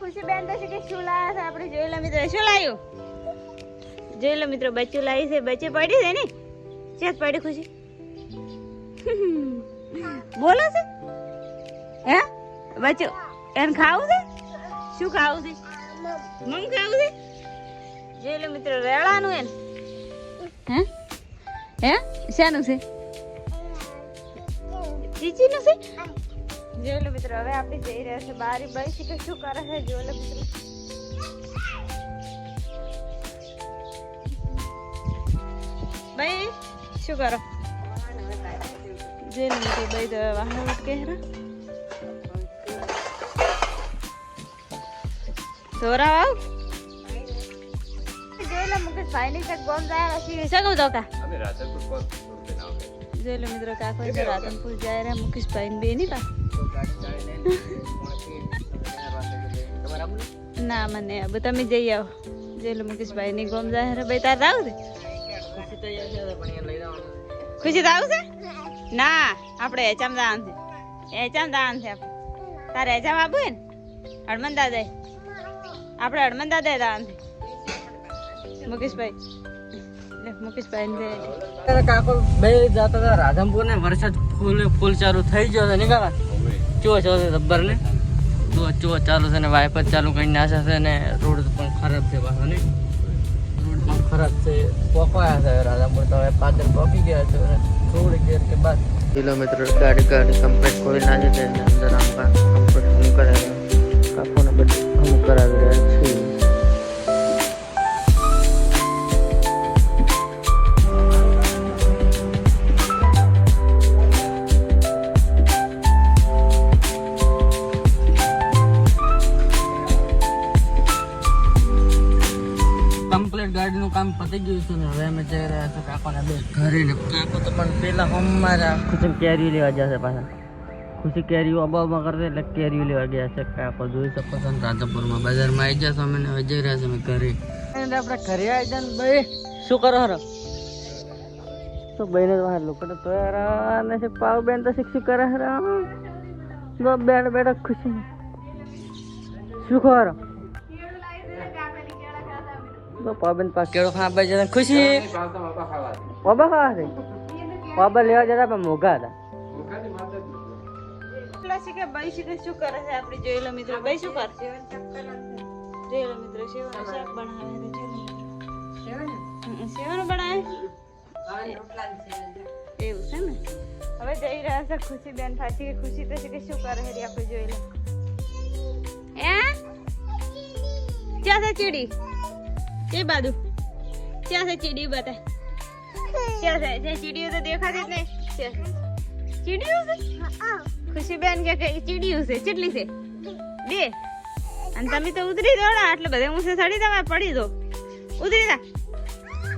ખુશી બેન તો કે શું લાયા છે? આપણે જોઈ લો મિત્રો, શું લાયું? જોઈ લો મિત્રો, બચ્ચું લાવી છે, બચ્ચે પડી છે ને? ચેત પડી ખુશી બોલો છે. હે? બચ્ચું, એને ખાવું છે? શું ખાવું છે? મમ ખાવું છે? જોઈ લો મિત્રો રેળાનું એને. હે? હે? શાનું છે? ચીચીનું છે? જોઈ લો મિત્રો, હવે આપણે જઈ રહ્યા છે બારી બાઈ છે કે શું કરે છે? જોઈ લો મિત્રો. ભાઈ શું કરો? જોઈ લો મિત્રો ભાઈ તો વાહન કે હેરા સોરા આવ. જોયેલા મુકેશ ભાઈ ની ચક બોમ્બ જાય પછી સગમ તો કા જોઈ લો મિત્રો કાકો છે રાધનપુર જાય રહ્યા મુકેશ ભાઈ બે ની પા ના મને હવે તમે જઈ આવો. જોઈ લો મુકેશ ભાઈ ની ગોમ જાય રે. ભાઈ તાર આવું ખુશી તો આવશે ના આપણે એચામ દાન છે. એચામ દાન છે આપણે. તારે એચામ હે ને? હડમન દાદા આપણે હડમન દાદા દાન છે. મુકેશભાઈ. મુકેશભાઈ કાકો બે જતા હતા રાધનપુર ને વરસાદ ફૂલ ફૂલ ચાલુ થઈ ગયો હતો નીકળવા ચો છો રબર ને? તો ચો ચાલુ છે ને વાઇપર ચાલુ કરી નાખે છે ને રોડ પણ ખરાબ છે પાછો ને? રોડ પણ ખરાબ છે. પોકાયા છે રાધનપુર તો હવે પાછળ પોકી ગયા છે. થોડી દેર કે બાદ કિલોમીટર ગાડી ગાડી કમ્પ્લીટ કોઈ ના જતે અંદર આમ કમ્પ્લીટ હું કરાવી કાકોને બધું હું કરાવી કમ્પ્લીટ ગાડીનું કામ પતી ગયું છે ને હવે અમે જઈ રહ્યા છીએ કાકાના બે ઘરે ને કાકો તો પણ પેલા અમારા ખુશી કેરીઓ લેવા છે પાછા. ખુશી કેરીઓ અબાવમાં કરશે એટલે કેરીઓ લેવા ગયા છે કાકો જોઈ શકો છો ને રાધાપુરમાં બજારમાં આવી જશો અમે ને હવે જઈ રહ્યા છો અમે ઘરે. આપણે ઘરે આવી જાય ને ભાઈ. શું કરો હરો? તો બહેન તો બહાર લોકો તો છે પાવ બેન તો શિક્ષિત કરે હરા બેઠ બેઠ ખુશી. શું ખબર તો પાબન પા કેળો ખા બે જણા ખુશી? બાબા ખાવા છે. લેવા જતા પણ મોઘા હતા. કે ભાઈ છે શું કરે છે આપણે જોઈ લો મિત્રો? ભાઈ શું કરશે જોઈ લો મિત્રો સેવાનું શાક બનાવે છે? સેવાનું બનાવે? એવું છે ને? હવે જઈ રહ્યા છે ખુશી બેન પાછી કે ખુશી તો છે કે શું કરે છે આપણે જોઈ લો હે? ક્યાં ચીડી? એ બાજુ ક્યાં છે ચીડી બતા ક્યાં છે? ચીડીઓ તો દેખાતી જ નહીં? ચીડીઓ છે? ખુશી બેન કે ચીડીઓ છે. કેટલી છે? બે. અને તમે તો ઉતરી દો ને, આટલે બધે હું સડી તમે પડી દો. ઉતરી જા.